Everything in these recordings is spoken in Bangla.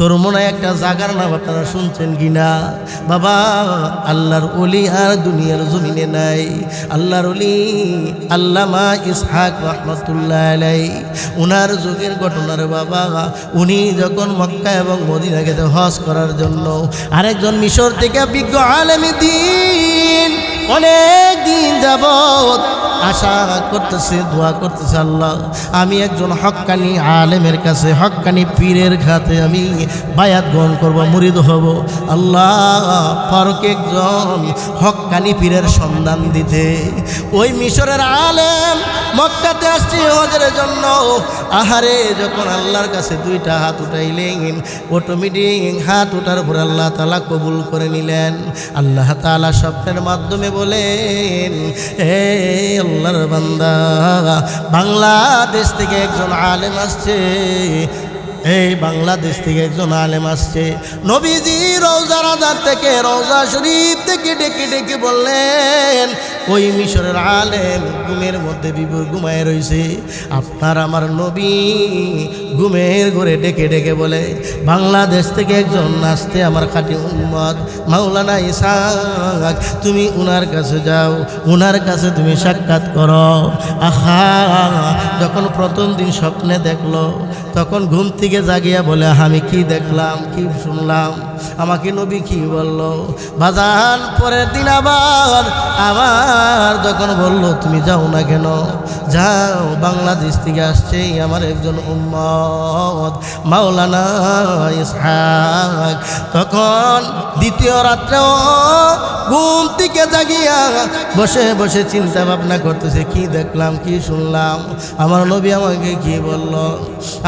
চরমনায় একটা জাগার নাম আপনারা শুনছেন কিনা বাবা, আল্লাহর অলি আর দুনিয়ার জমিনে নাই। আল্লাহর অলি আল্লামা ইসহাক রহমতুল্লাহ আলাই উনার যুগের ঘটনার বাবা, উনি যখন মক্কা এবং মদিনা গেছে হজ করার জন্য, আরেকজন মিশর থেকে বিজ্ঞ আলেমী দিন। অনেক দিন যাবত আশা করতেছে, দোয়া করতেছে আল্লাহ। আমি একজন হক্কানি আলেমের কাছে হক্কানি পীরের খাতে আমি বায়াত গ্রহণ করব, মুরিদ হব। আল্লাহ ফারুক একজন হক্কানি পীরের সন্ধান দিতে। ওই মিশরের আলেম মক্কাতে আসছি হজের জন্য। আহারে, যখন আল্লাহর কাছে দুইটা হাত উঠাইলেন অটোমেটিক হাত উঠার পর আল্লাহ তালা কবুল করে নিলেন। আল্লাহ তালা স্বপ্নের মাধ্যমে বলেন হে আল্লাহর বান্দা বাংলাদেশ থেকে একজন আলেম আসছে। এই বাংলাদেশ থেকে একজন আলেম আসছে। নবীজি রৌজা রাজার থেকে রৌজা শরীফ থেকে ডেকে ডেকে বললেন, ওই মিশরের আলেম ঘুমের মধ্যে বিভোর ঘুমায় রয়েছে আপনার আমার নবী ঘুমের ঘরে ডেকে ডেকে বলে, বাংলাদেশ থেকে একজন আসতে আমার খাটি উম্মত মাওলানা ইসাক। তুমি উনার কাছে যাও, উনার কাছে তুমি সাক্ষাৎ করো। আহা, যখন প্রথম দিন স্বপ্নে দেখল তখন ঘুম থেকে জাগিয়া বলে, আমি কি দেখলাম, কি শুনলাম? আমাকে নবী কি বলল? বাজান, পরের দিন আবার আবার যখন বলল, তুমি যাও না কেন? যাও, বাংলাদেশ থেকে আসছে আমার একজন উম্মত, মাওলানা ইসহাক। তখন দ্বিতীয় রাত্রেও ঘুম থেকে জাগিয়া বসে বসে চিন্তা ভাবনা করতেছে, কি দেখলাম, কি শুনলাম? আমার নবী আমাকে কি বলল?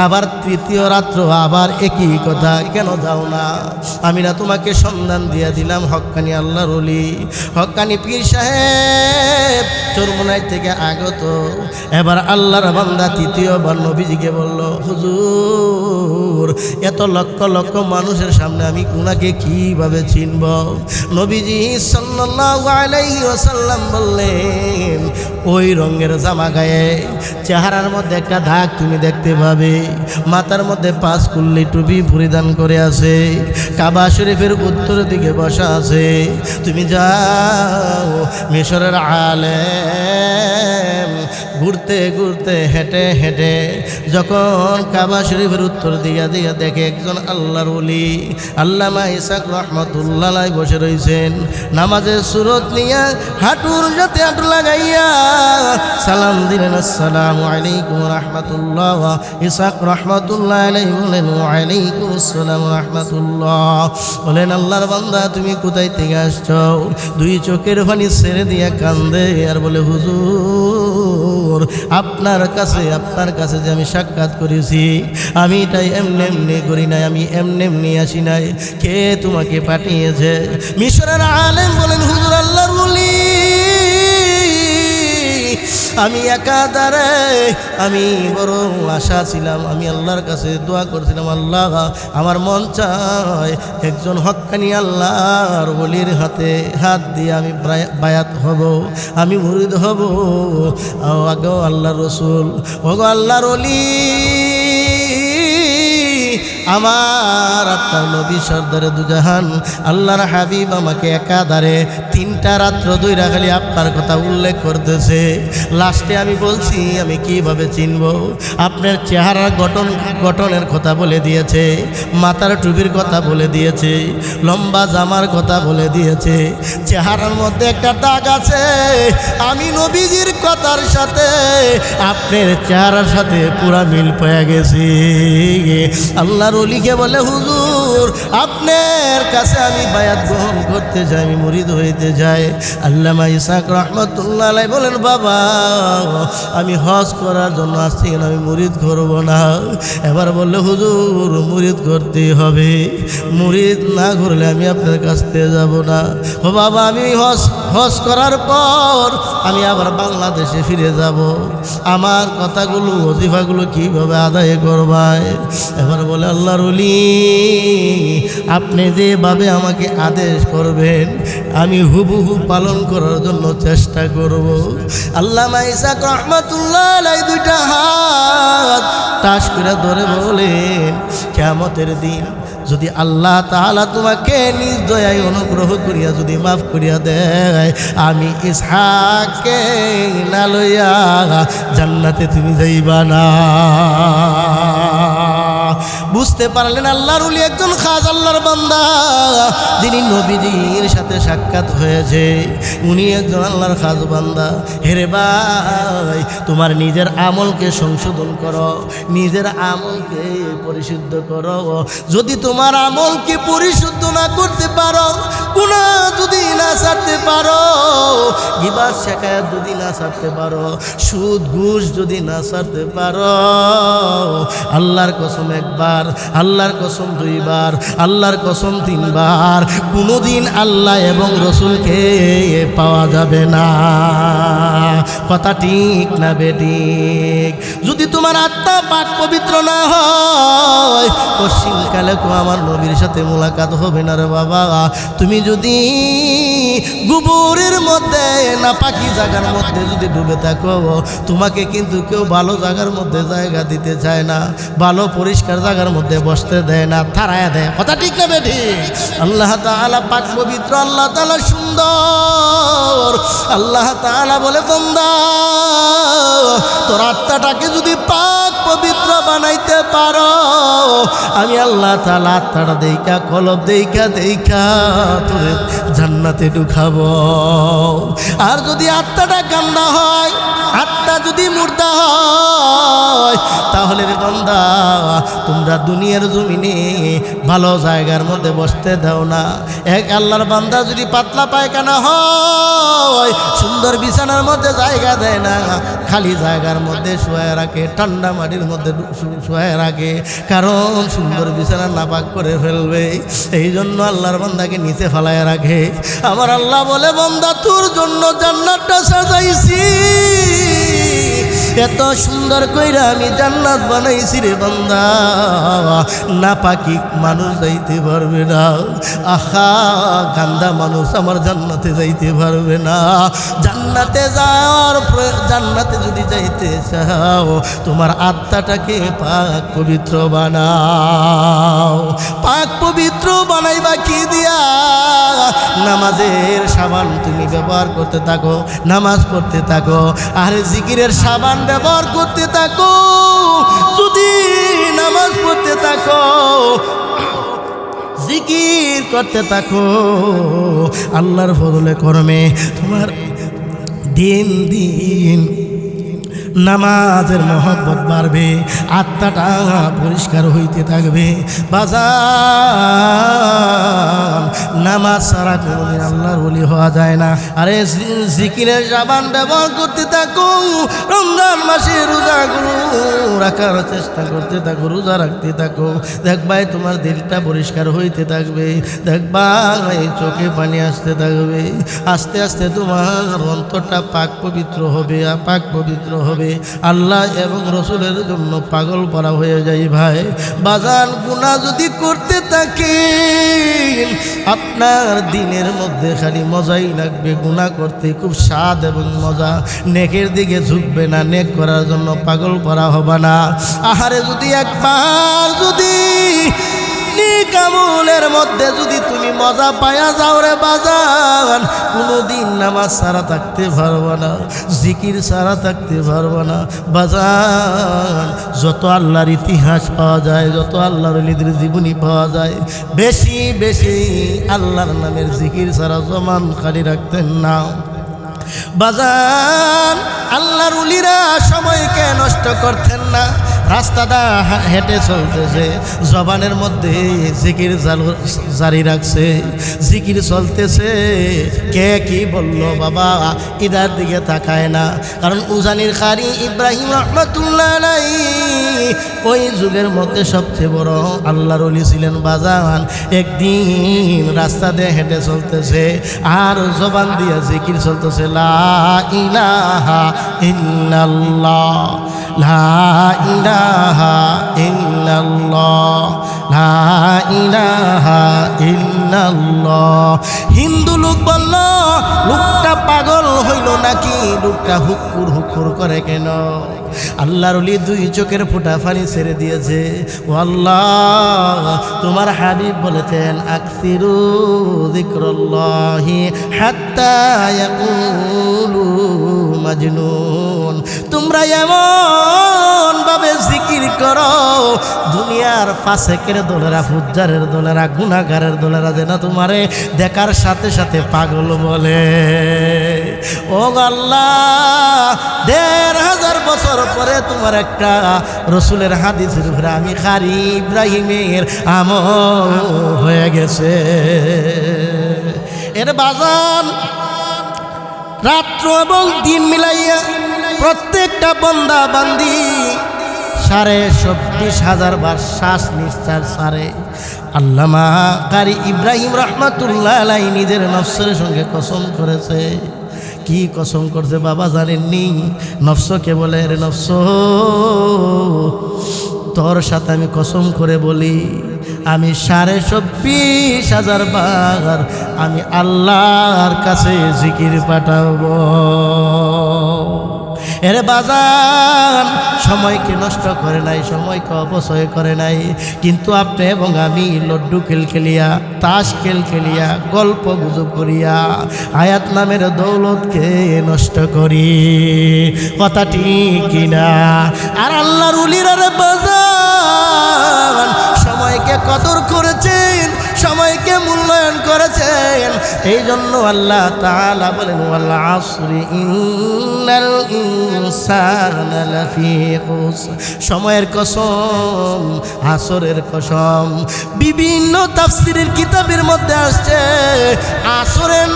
আবার তৃতীয় রাত্র, আবার একই কথা, কেন যাও না? আমি না তোমাকে সন্ধান দিয়া দিলাম হক্কানি আল্লাহর অলি হক্কানি পীর সাহেব চরমনাই থেকে আগত। এবার আল্লাহর বান্দা তৃতীয়বার নবীজিকে বলল, হুজুর, এত লক্ষ লক্ষ মানুষের সামনে আমি উনাকে কীভাবে চিনব? নবীজি ওয়াসাল্লাম বললেন, ওই রঙের জামা গায়ে চেহারার মধ্যে একটা দাগ তুমি দেখতে পাবে। মাথার মধ্যে পাঁচ কুল্লি টুপি পরিধান করে আছে। কাবা শরীফের উত্তর দিকে বসা আছে। তুমি যাও, মিশরের আলেম ঘুরতে ঘুরতে হেঁটে হেঁটে যখন কাবা শরীফের উত্তর দিয়া দিয়া দেখে একজন আল্লাহর উলি আল্লামা ইসাক রহমতুল্লাহ বসে রয়েছেন নামাজের সুরত নিয়া হাঁটুর যাতে হাঁটু লাগাইয়া সালাম দিলেন, আসসালামু আলাইকুম রহমতুল্লাহ। ইসাক রহমতুল্লাহ আলাই বলেন ওয়ালাইকুম আসসালাম রহমতুল্লাহ। বলেন আল্লাহর বান্দা, তুমি কোথায় থেকে আসছো? দুই চোখের পানি ছেড়ে দিয়া কান্দে আর বলে, হুজুর আপনার কাছে আপনার কাছে যে আমি সাক্ষাৎ করেছি, আমি তাই এমনি এমনি করি নাই, আমি এমনি এমনি আসি নাই। কে তোমাকে পাঠিয়েছে? মিশরের আলেম বলেন, হুজুর আল্লাহর বলি আমি একা একাধারে আমি বড় আশা ছিলাম, আমি আল্লাহর কাছে দোয়া করছিলাম, আল্লাহ আমার মন চায় একজন হক্কানি আল্লাহর বলির হাতে হাত দিয়ে আমি বায়াত হব, আমি মুরিদ হব আগো আল্লাহ রসুল ওগো আল্লাহর অলি আমার আপনার নবী সর্দারে দুজাহান, আল্লাহর হাবিব আমাকে একাধারে তিনটা রাত্র দুই খালি আপনার কথা উল্লেখ করতেছে। লাস্টে আমি বলছি, আমি কীভাবে চিনব? আপনার চেহারার গঠন, গঠনের কথা বলে দিয়েছে, মাথার টুপির কথা বলে দিয়েছে, লম্বা জামার কথা বলে দিয়েছে, চেহারার মধ্যে একটা দাগ আছে। আমি নবীজির কথার সাথে, আপনার চেহারার সাথে পুরা মিল পেয়ে গেছি। আল্লাহর অলিকে বলে, হুজুর, আপনার কাছে আমি বায়াত গ্রহণ করতে যাই আমি মুরিদ হইতে যাই আল্লামা ইসাক রহমতুল্লাহ বলেন, বাবা, আমি হজ করার জন্য আসছি না আমি মুরিদ করব না। এবার বললে, হুজুর, মুরিদ করতে হবে। মুরিদ না ঘুরলে আমি আপনার কাছ থেকে যাব না। ও বাবা, আমি হজ হজ করার পর আমি আবার বাংলাদেশে ফিরে যাব। আমার কথাগুলো, অজিফাগুলো কীভাবে আদায় করবায় এবার বলে আল্লাহ রুলি আপনি যেভাবে আমাকে আদেশ করবেন, আমি হুবহু পালন করার জন্য চেষ্টা করব। আল্লাহ মাইসাক রহমতুল্লাহ দুইটা হাত টাস করে ধরে বলেন কেমতের দিন যদি আল্লাহ তাহলে তোমাকে নিজ দয়ায় অনুগ্রহ করিয়া যদি মাফ করিয়া দেয়, আমি ইসহাকে না লইয়া জান্নাতে তুমি যাইবা না। বুঝতে পারলেন আল্লাহর উলি একজন খাজ আল্লাহর বান্দা, যিনি নবীজির সাথে সাক্ষাৎ হয়েছে। উনি একজন আল্লাহর খাজ বান্দা। হেরে ভাই, তোমার নিজের আমলকে সংশোধন করো, নিজের আমলকে পরিশুদ্ধ করো। যদি তোমার আমলকে পরিশুদ্ধ না করতে পারো গুণা যদি না ছাড়তে পারো, গিবাস, শেখায়াত যদি না ছাড়তে পারো, সুদ, ঘুষ যদি না ছাড়তে পারো, আল্লাহর কসম একবার, আল্লাহর কসম দুইবার, আল্লাহর কসম তিনবার, কোনোদিন আল্লাহ এবং রসুলকে পাওয়া যাবে না। কথা ঠিক না বেঠিক। যদি তোমার আত্মা পাক পবিত্র না হয় পশ্চিমকালে তো আমার নবীর সাথে মোলাকাত হবে না রে বাবা। তুমি যদি গোবরের মধ্যে না পাখি জায়গার মধ্যে যদি ডুবে থাকো, তোমাকে কিন্তু কেউ ভালো জায়গার মধ্যে জায়গা দিতে চায় না। ভালো পরিষ্কার জায়গার মধ্যে বসতে দেয় না, থারায় দেয়। কথা ঠিক না বেঠি? আল্লাহ তালা পাক পবিত্র, আল্লাহ তালা সুন্দর। আল্লাহ তালা বলে, বন্দা, তোর আত্মাটাকে যদি পাক পবিত্র বানাইতে পারো। আমি আল্লাহ তাআলা আত্মাটা দেইকা কলব দেইকা দেইকা তোর জান্নাতে ঢুকাবো। আর যদি আত্মাটা গান্দা হয়, আত্মা যদি মুর্দা হয়, তাহলে রে বান্দা, তোমরা দুনিয়ার জমিনে ভালো জায়গার মধ্যে বসতে দাও না। এক আল্লাহর বান্দা যদি পাতলা পায়খানা হয়, সুন্দর বিছানার মধ্যে জায়গা দেয় না, খালি জায়গার মধ্যে শোয়া রাখে, ঠান্ডা মাটির মধ্যে শোয়া রাখে। কারণ সুন্দর বিছানা নাপাক করে ফেলবে। এই জন্য আল্লাহর বান্দাকে নিচে ফালায় রাখে। আমার আল্লাহ বলে, বান্দা, তোর জন্য জান্নাতটা সাজাইছি। এত সুন্দর কইরা আমি জান্নাত বানাইছি রে বান্দা। না পাকি মানুষ যাইতে পারবে না। আহা, গান্দা মানুষ আমার জান্নাতে যাইতে পারবে না। জান্নাতে যাওয়ার জান্নাতে যদি যাইতে চাও, তোমার আত্মাটাকে পাক পবিত্র বানাও। পাক পবিত্র বানাইবা কি দিয়া? নামাজের সাবান তুমি ব্যবহার করতে থাকো, নামাজ পড়তে থাকো, আর জিকিরের সাবান ব্যবহার করতে থাকো। যদি নামাজ পড়তে থাকো, জিকির করতে থাকো। আল্লাহর ফজলে কর্মে, তোমার দিন দিন নামাজের মহব্বত বাড়বে আত্মাটা পরিষ্কার হইতে থাকবে। বাজার নামাজ সারা কোনোদিন আল্লাহর বলি হওয়া যায় না। আরে জিকিরের সাবান ব্যবহার করতে থাকো, রমজান মাসে রোজাগুলো রাখার চেষ্টা করতে থাকো, রোজা রাখতে থাকো। দেখবাই তোমার দিলটা পরিষ্কার হইতে থাকবে। দেখবা এই চোখে পানি আসতে থাকবে। আস্তে আস্তে তোমার অন্তরটা পাক পবিত্র হবে পাক পবিত্র হবে। আল্লাহ এবং রসুলের জন্য পাগল পরা হয়ে যায় ভাই। বাজার গুণা যদি করতে থাকে আপনার দিনের মধ্যে খালি মজাই লাগবে গুণা করতে খুব স্বাদ এবং মজা। নেকের দিকে ঝুঁকবে না, নেক করার জন্য পাগল করা হবে না। আহারে যদি একবার যদি কামলের মধ্যে যদি তুমি মজা পায়া যাও রে বাজান, কোনোদিন নামাজ সারা থাকতে পারব না, জিকির সারা থাকতে পারব না। বাজান, যত আল্লাহর ইতিহাস পাওয়া যায়, যত আল্লাহর লিদের জীবনী পাওয়া যায়, বেশি বেশি আল্লাহর নামের জিকির সারা জমান খালি রাখতেন না। বাজান, আল্লাহর উলিরা সময়কে নষ্ট করতেন না রাস্তাটা হা- হেঁটে চলতেছে। জবানের মধ্যে জিকির জারি রাখছে। জিকির চলতেছে। কে কি বলল বাবা? ইদার দিকে তাকায় না। কারণ উজানির খারি ইব্রাহিম রহমতুল্লাহ নাই ওই যুগের মধ্যে সবচেয়ে বড় আল্লাহর অলি ছিলেন বাজান। একদিন রাস্তা দিয়ে হেঁটে চলতেছে আর জবান দিয়ে জিকির চলতেছে, লা ইলাহা ইল্লাল্লাহ, লা ইলাহা ইলাহা ইল্লাল্লাহ, লা ইলাহা ইল্লাল্লাহ। হিন্দু লোক বলল, লোকটা পাগল হইল নাকি? লোকটা হুকুর হুকুর করে কেন? আল্লাহর অলি দুই চোখের ফোঁটা পানি ছেড়ে দিয়েছে। ও আল্লাহ, তোমার হাবিব বলেছেন, আকসিরু যিকরুল্লাহি হাত্তা ইয়াকুলু মাজনুন। তোমরা এমন ভাবে জিকির করো, দুনিয়ার ফাসেকের দোলেরা, ফুজ্জারের দোলেরা গুনাগারের দোলেরা যেন তোমারে দেখার সাথে সাথে পাগল বলে। ও আল্লাহ, দেড় হাজার বছর পরে তোমার একটা রসুলের হাদিসের উপরে আমি খারি ইব্রাহিমের আমল হয়ে গেছে। এর বাজান রাত্র এবং দিন মিলাইয়া প্রত্যেকটা বন্দা বান্দি সাড়ে চব্বিশ হাজার বার শ্বাস নিঃশ্বাস সারে। আল্লামা কারি ইব্রাহিম রহমাতুল্লাহ আলাই নিজের নফসের সঙ্গে কসম করেছে। কি কসম করছে বাবা জানেননি? নফসকে বলে? রে নফস, তোর সাথে আমি কসম করে বলি আমি সাড়ে চব্বিশ হাজার বার আমি আল্লাহর কাছে জিকির পাঠাবো। এর বাজান, সময়কে নষ্ট করে নাই, সময়কে অপচয় করে নাই, কিন্তু আপনি এবং আমি লড্ডু খেল খেলিয়া, তাস খেল খেলিয়া, গল্প গুজব করিয়া আয়াত নামের দৌলতকে নষ্ট করি। কথা ঠিক কিনা? আর আল্লাহর উলিরার সময়কে কদর করেছেন। সময়কে মূল্যায়ন করেছেন। এই জন্য আল্লাহ তাআলা বলেন সময়ের কসম, আসরের কসম। বিভিন্ন তাফসিরের কিতাবের মধ্যে আসছে আসরের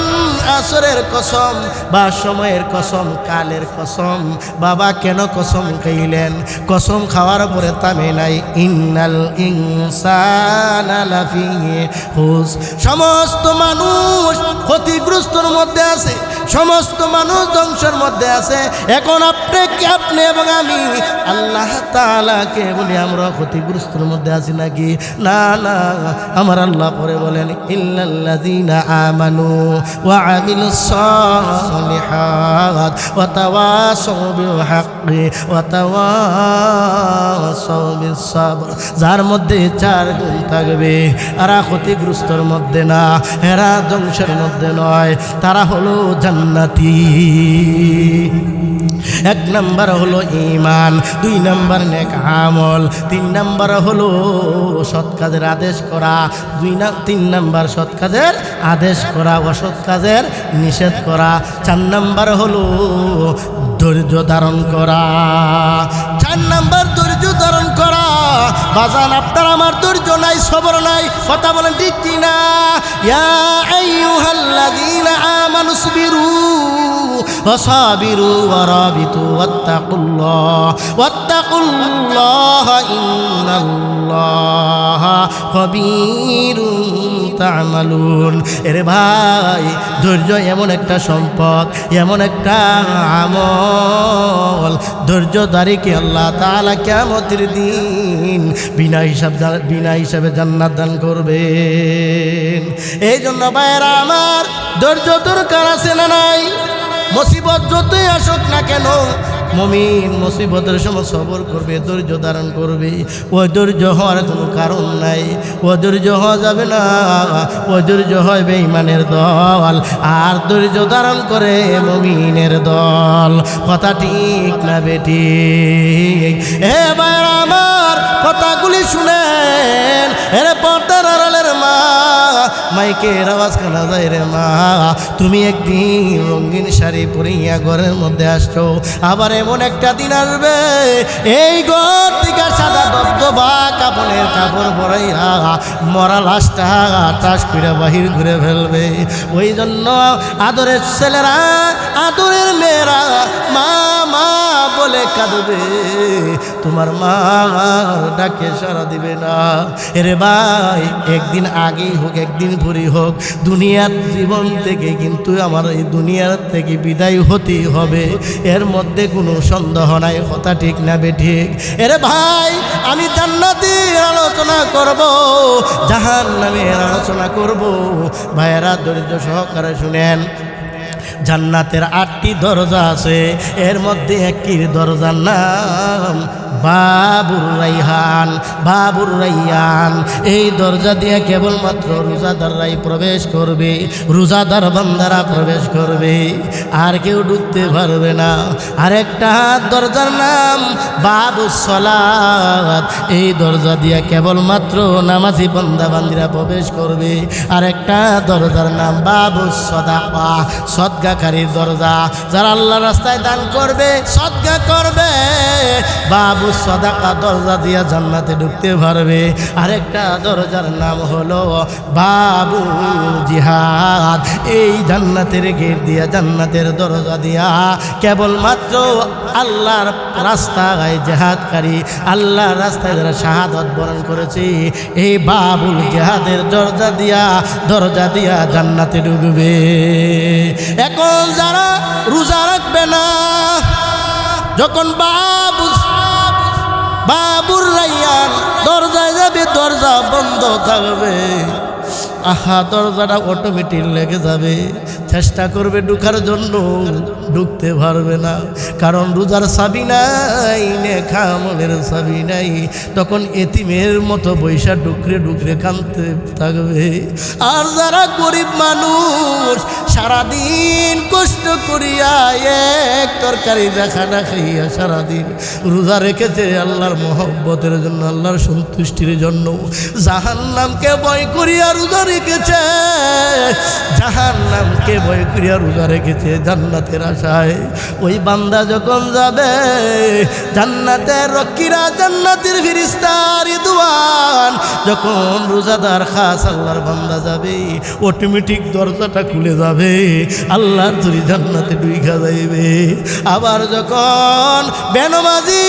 আসরের কসম বা সময়ের কসম, কালের কসম। বাবা কেন কসম খাইলেন? কসম খাওয়ার পরে তামে নাই, ইন্নাল ইনসানা লাফি। খুস সমস্ত মানুষ ক্ষতিগ্রস্তর মধ্যে আছে। সমস্ত মানুষ ধ্বংসের মধ্যে আছে। এখন আপনি কি আপনি এবং আমি? আল্লাহ তাআলাকে বলি, আমরা ক্ষতিগ্রস্তর মধ্যে আছি নাকি? না না। আমার আল্লাহ পরে বলেন, ইল্লাল্লাযীনা আমানু ওয়া আমিলুস সালিহাত ওয়া তাওয়াসাউ বিল হাক্কি ওয়া তাওয়াসাউ বিস সাবর যার মধ্যে চার গুণ থাকবে। এরা ক্ষতিগ্রস্তর মধ্যে না, এরা ধ্বংসের মধ্যে নয়। তারা হলো জান্নাতি। এক নাম্বার হলো ইমান দুই নাম্বার নেক আমল, তিন নাম্বার হলো সৎ কাজের আদেশ করা, দুই না, তিন নাম্বার সৎ কাজের আদেশ করা, অসৎ কাজের নিষেধ করা, চার নাম্বার হলো ধৈর্য ধারণ করা, চার নাম্বার ধৈর্য ধারণ করা বাজান আপনার আমার ধৈর্য নাই সবর নাই কথা বলেন ঠিক কিনা ইয়া আইয়ুহাল্লাযীনা আমানু সাবিরু وصابروا ورابطوا واتقوا الله واتقوا الله إن الله خبير تعملون এরে ভাই ধৈর্য এমন একটা সম্পদ এমন একটা আমল ধৈর্যধারীকে আল্লাহ তাআলা কিয়ামতের দিন বিনা হিসাব বিনা হিসাবে জান্নাত দান করবেন। এই জন্য ভাইয়েরা আমার ধৈর্য দরকার আছে না নাই? মুসিবত যতই আসুক না কেন, মমিন মুসিবতের সময় সবর করবে, ধৈর্য ধারণ করবে। ওই ধৈর্য হওয়ার কোনো কারণ নাই। ও ধৈর্য হওয়া যাবে না। ও ধৈর্য হয় বেঈমানের দল। আর ধৈর্য ধারণ করে মমিনের দল। কথা ঠিক না বেটি ভাইরা আমার কথাগুলি শুনেন। এর পর্দার আড়ালের মা, মাইকের আওয়াজ কানা যায় রে মা। তুমি একদিন রঙিন শাড়ি পরিয়া ঘরের মধ্যে আসছো, আবার এমন একটা দিন আসবে। এই ঘর থেকে সাদা দবদবা কাপড়ের কাপড় পরাইয়া মরা লাশটা টাস করে বাহির ঘুরে ফেলবে। ওই জন্য আদরের ছেলেরা, আদরের মেয়েরা, মা মা বলে কাঁদবে। তোমার মা ডাকে সারা দিবে না। এরে ভাই, একদিন আগেই হোক, একদিন পরি হোক, দুনিয়ার জীবন থেকে কিন্তু আমার এই দুনিয়ার থেকে বিদায় হতেই হবে। এর মধ্যে কোনো সন্দেহ নাই, কথা ঠিক না বে ঠিক। এরে ভাই, আমি জান্নাতের আলোচনা করব জাহান নামের আলোচনা করব। ভাইয়েরা, ধৈর্য সহকারে শুনেন। জান্নাতের আটটি দরজা আছে, এর মধ্যে একটি দরজার নাম বাবুর রাইহান বাবুর রাইয়ান এই দরজা দিয়ে কেবলমাত্র রোজাদাররাই প্রবেশ করবে, রোজাদার বান্দারা প্রবেশ করবে। আর কেউ ঢুকতে পারবে না। আরেকটা দরজার নাম বাবু সলাদ এই দরজা দিয়ে কেবলমাত্র নামাজি বান্দা বান্দিরা প্রবেশ করবে। আরেকটা দরজার নাম বাবু সদাপা সদগাকারীর দরজা। যারা আল্লাহ রাস্তায় দান করবে, সদগা করবে। বাবু সদাকা দরজা দিয়া জান্নাতে ঢুকতে পারবে। আরেকটা দরজার নাম হলো বাবু জিহাদ। এই জান্নাতের গেট দিয়া জান্নাতের দরজা দিয়া কেবলমাত্র আল্লাহর রাস্তায় জেহাদকারী, আল্লাহর রাস্তায় যারা শাহাদত বরণ করেছে, এই বাবুল জেহাদের দরজা দিয়া দরজা দিয়া জান্নাতে ঢুকবে। এখন যারা রোজা রাখবে না, যখন বাবু বাবুর রাইয়ান দরজায় যাবে দরজা বন্ধ থাকবে। আহা, দরজাটা অটোমেটিক লেগে যাবে। চেষ্টা করবে ঢুকার জন্য, ঢুকতে পারবে না। কারণ রোজার সাবি নাই নেখা মনের সাবি নাই। তখন এতিমের মতো বৈশা ডুকরে ডুকরে কানতে থাকবে। আর যারা গরিব মানুষ, সারাদিন কষ্ট করিয়া এক তরকারি দেখা না খাইয়া সারাদিন রোজা রেখেছে আল্লাহর মহব্বতের জন্য, আল্লাহর সন্তুষ্টির জন্য। জাহান নামকে ভয় করিয়া রোজা রেখেছে জাহান নামকে রোজা রেখেছে জান্নাতের আশায়। ওই বান্দা যখন যাবে, জান্নাতের রক্ষীরা জান্নাতের ফিরিস্তার দুয়ান যখন রোজাদার খাস আল্লাহর বান্দা যাবে অটোমেটিক দরজাটা খুলে যাবে, আল্লাহর তুরি জান্নাতে ডুইখা যাইবে। আবার যখন বেনমাজি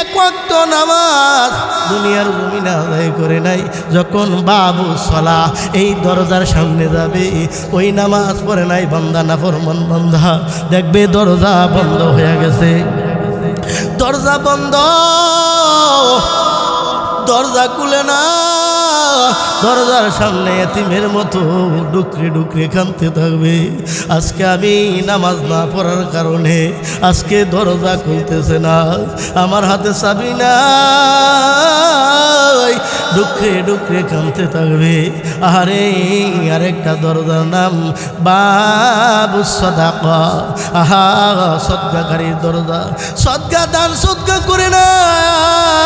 এক ওয়াক্ত নামাজ। দুনিয়ার জমিন আদায় করে নাই। যখন বাবু সলা এই দরজার সামনে যাবে, ওই নামাজ পড়ে নাই, বান্দা না ফরমান বন্ধা দেখবে দরজা বন্ধ হয়ে গেছে। দরজা বন্ধ। দরজা খুলে না। দরজার সামনে এতিমের মতো ডুকরে ডুকরে কানতে থাকবে। আজকে আমি নামাজ না পড়ার কারণে আজকে দরজা খুলতেছে না। আমার হাতে চাবি নাই। ডুকরে ডুকরে কানতে থাকবে। আরে আরেকটা দরজার নাম বাবু সদাকা। আহা, সদ্গাকারীর দরজা। সদ্গা দান সদ্গা করে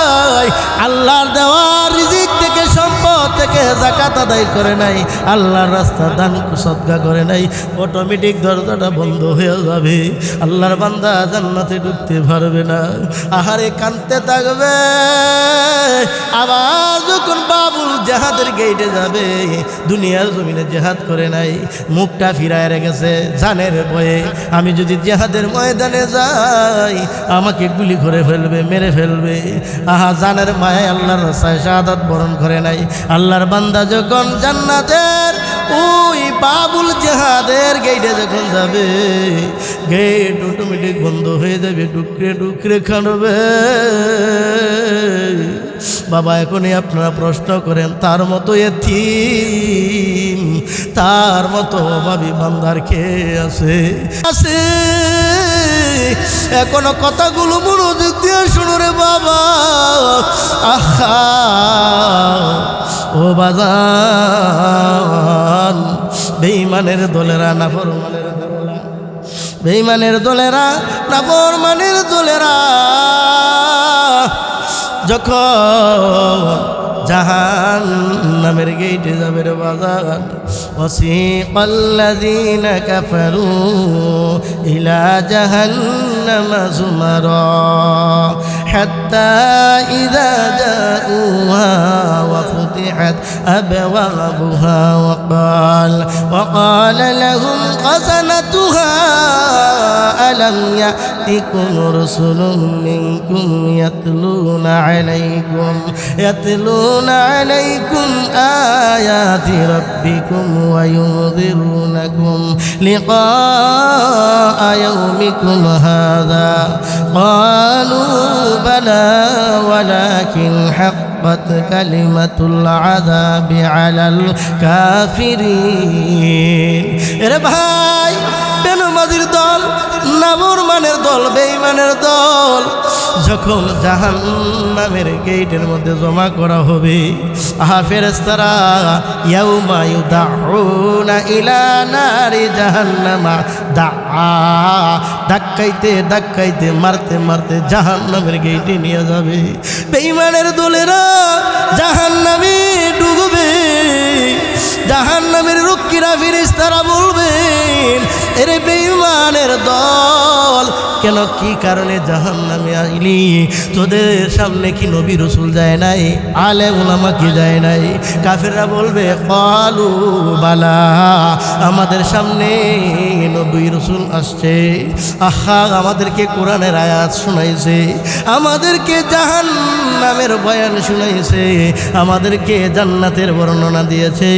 নাই। আল্লাহর দেওয়া রিজিক থেকে সম্পদ থেকে জাকাত আদায় করে নাই। আল্লাহর রাস্তা দান সদ্গা করে নাই। অটোমেটিক দরজাটা বন্ধ হয়ে যাবে। আল্লাহর বান্দা জান্নাতে ঢুকতে পারবে না। আহারে কানতে থাকবে। আবার যখন বাবুল জাহাদের গেটে যাবে, দুনিয়ার জমিনে জেহাদ করে নাই। মুখটা ফিরায় রেখেছে জানের ভয়ে। আমি যদি জেহাদের ময়দানে যাই, আমাকে গুলি করে ফেলবে, মেরে ফেলবে। আহা, জানের মায় আল্লাহর রাস্তায় বরণ করে নাই। আল্লাহর বান্দা যখন জান্নাতের ওই বাবুল জেহাদের গেটে যখন যাবে গেট অটোমেটিক বন্ধ হয়ে যাবে টুকরে টুকরে খানবে। বাবা, এখনই আপনারা প্রশ্ন করেন, তার মতো এথিম তার মতো অভাবী বান্দার কে আছে? আছে। এখনও কথাগুলো মনোযোগ দিয়ে শুনো রে বাবা। আহা। ও বাজান। বেইমানের দলেরা নাফরমানের দলেরা। বেইমানের দলেরা নাফরমানের দলেরা। যখন জাহান নামের গেটে যাবে রে বাজার وسيق الذين كفروا إلى جهنم زمرا حتى إذا جاءوها وفتحت أبوابها وقال وقال لهم خزنتها ألم يأتكم رسل منكم يتلون عليكم يتلون عليكم آيات ربكم وينذرونكم لقاء يومكم هذا. قالوا بلى ولكن حقت كلمة العذاب على الكافرين এরে ভাই বেনমাজির দল নামরমানের দল, বেঈমানের দল। যখন জাহান নামের গেটের মধ্যে জমা করা হবে, আহা ফেরেস্তারা ইয়াউমা ইউদাউনা ইলা নারি জাহান্নামা দা ধাক্কাইতে ধাক্কাইতে, মারতে মারতে জাহান্নামের গেটে নিয়ে যাবে। বেঈমানের দলেরা জাহান্নামে ডুববে, জাহান্নামের রক্ষীরা ফিরিস্তারা বলবেন এরে বেঈমানের দল, কেন কি কারণে জাহান্নামে আইলি? তোদের সামনে কি নবী রসুল যায় নাই? আলে ওলামা কি যায় নাই? কাফেররা বলবে, কালু বালা, আমাদের সামনে নবী রসুল আসছে। আহা, আমাদেরকে কোরআনের আয়াত শোনাইছে। আমাদেরকে জাহান নামের বয়ান শুনাইছে। আমাদেরকে জান্নাতের বর্ণনা দিয়েছে।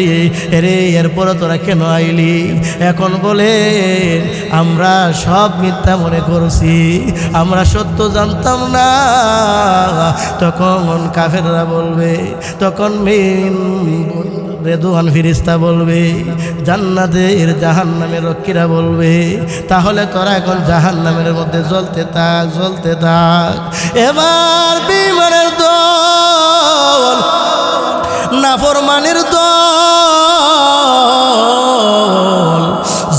রে এরপরে তোরা কেন আইলি? এখন বলে আমরা সব মিথ্যা মনে করছি, আমরা সত্য জানতাম না। তখন কাফেররা বলবে, তখন মেন রেদুয়ান ফিরিস্তা বলবে, জান্নাতের জাহান নামের রক্ষীরা বলবে, তাহলে তোরা এখন জাহান নামের মধ্যে জ্বলতে থাক জ্বলতে থাক। এবার বিমানের দল, নাফরমানের দল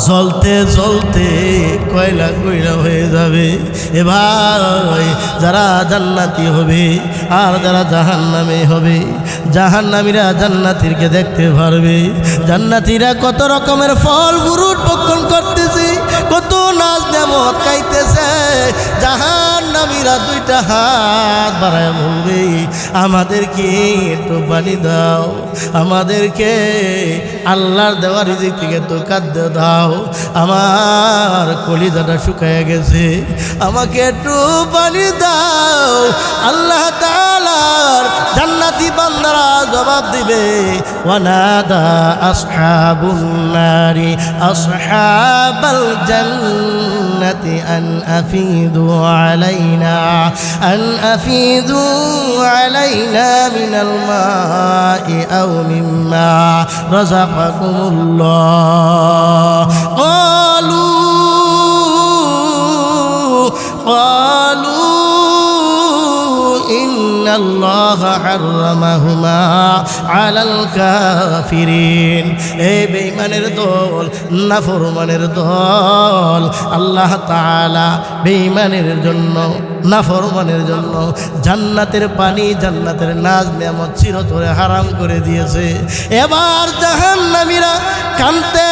জ্বলতে জ্বলতে কয়লা কয়লা হয়ে যাবে। এবার যারা জান্নাতি হবে আর যারা জাহান্নামে হবে, জাহান্নামীরা জান্নাতিরকে দেখতে পারবে। জান্নাতিরা কত রকমের ফল, ফুরুট ভক্ষণ করতেছে, কত নাচ নেমত খাইতেছে। জাহান্নামীরা দুইটা হাত বাড়ায় বলবে, আমাদেরকে একটু পানি দাও। আমাদেরকে আল্লাহর দেওয়ার রিজিক থেকে তো খাদ্য দাও। আমার কলিজাটা শুকায় গেছে। আমাকে একটু পানি দাও। আল্লাহ তাআলার জান্নাতি বান্দারা জবাব দিবে ওয়ানাদা আসহাবুন নারি, আসহাবাল জান্নাতি আন আফিদু আলাইনা মিনাল মাই مما رزقكم الله قالوا قالوا إن الله حرمهما على الكافرين এই বেঈমানের দল নাফরমানের দল আল্লাহ তাআলা বেঈমানের জন্য নাফরমানের জন্য জান্নাতের পানি জান্নাতের নাজ নেমত চিরতরে হারাম করে দিয়েছে এবার জাহান্নামীরা কানতে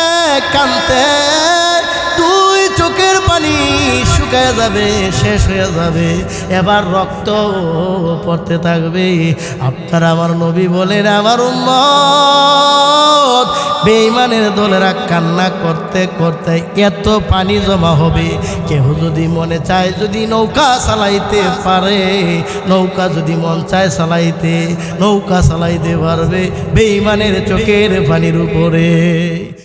কানতে তুই চোখের পানি শুকায় যাবে, শেষ হয়ে যাবে। এবার রক্ত পড়তে থাকবে। আপনার আমার নবী বলেন, আমার উম্মত বেইমানের দলেরা কান্না করতে করতে এত পানি জমা হবে। কেউ যদি মনে চায় যদি নৌকা চালাইতে পারে, নৌকা যদি মন চায় চালাইতে, নৌকা চালাইতে পারবে। বেইমানের চোখের পানির উপরে